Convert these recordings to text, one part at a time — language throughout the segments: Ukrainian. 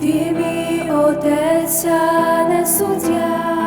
ти мій отець, а не суддя.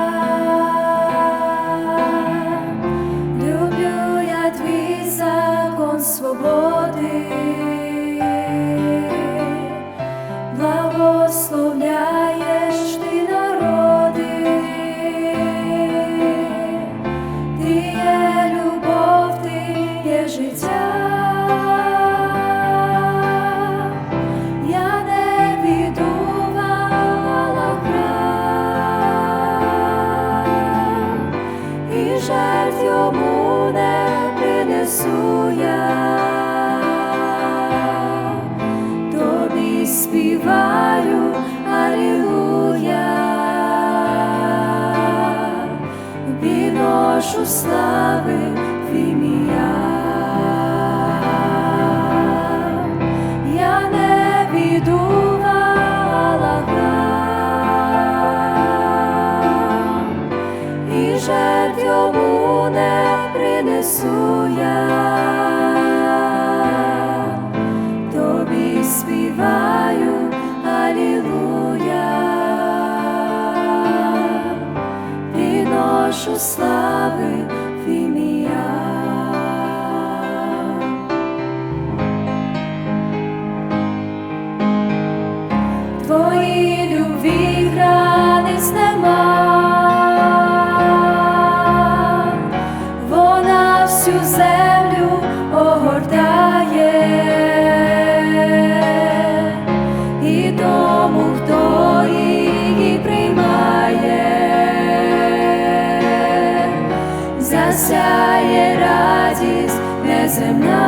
Я. Тобі співаю, Алілуя, відношу слави в принесу я. Тобі співаю, Алілуя, відношу слави в ім'я. Засяє радість неземна.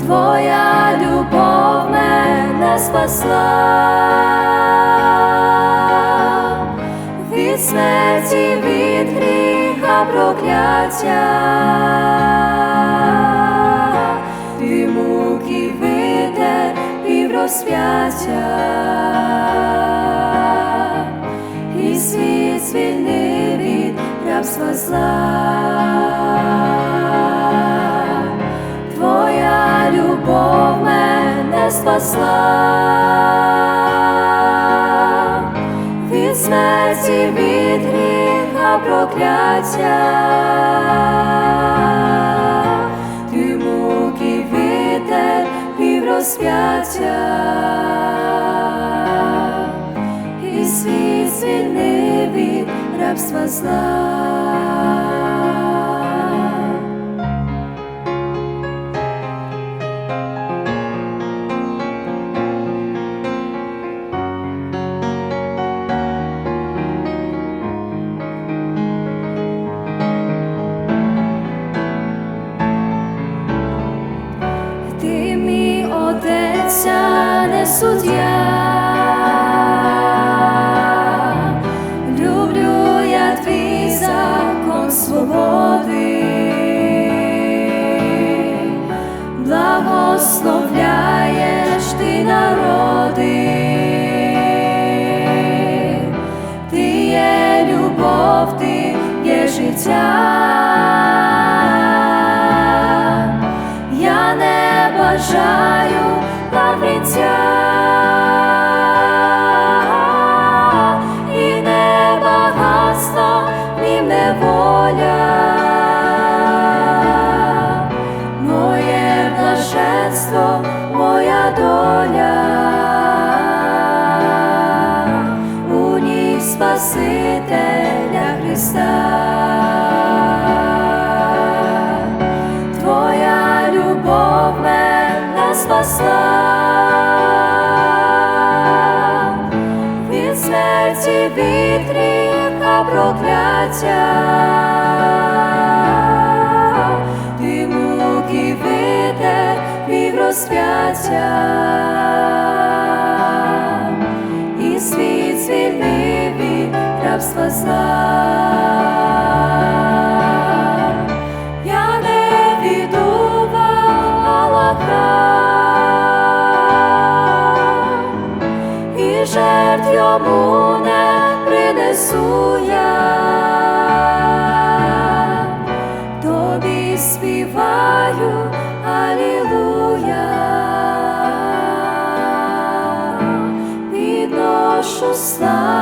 Твоя любов мене спасла. Від смерті, від гріха прокляття, ти муки витер і розп'яття, і світ звільнив від рабства зла. Твоя любов мене спасла. Від смерті, від гріха прокляття, ти муки витер пів рабства зла. Життя. Я не бажаю лавриця і не багатство, неволя. Моє блаженство, моя доля, Спасителя Христа. Спасла від смерті, від гріха прокляття, ти муки витер пів розп'яття, дому не принесу я, тобі співаю, алілуя, підношу слави.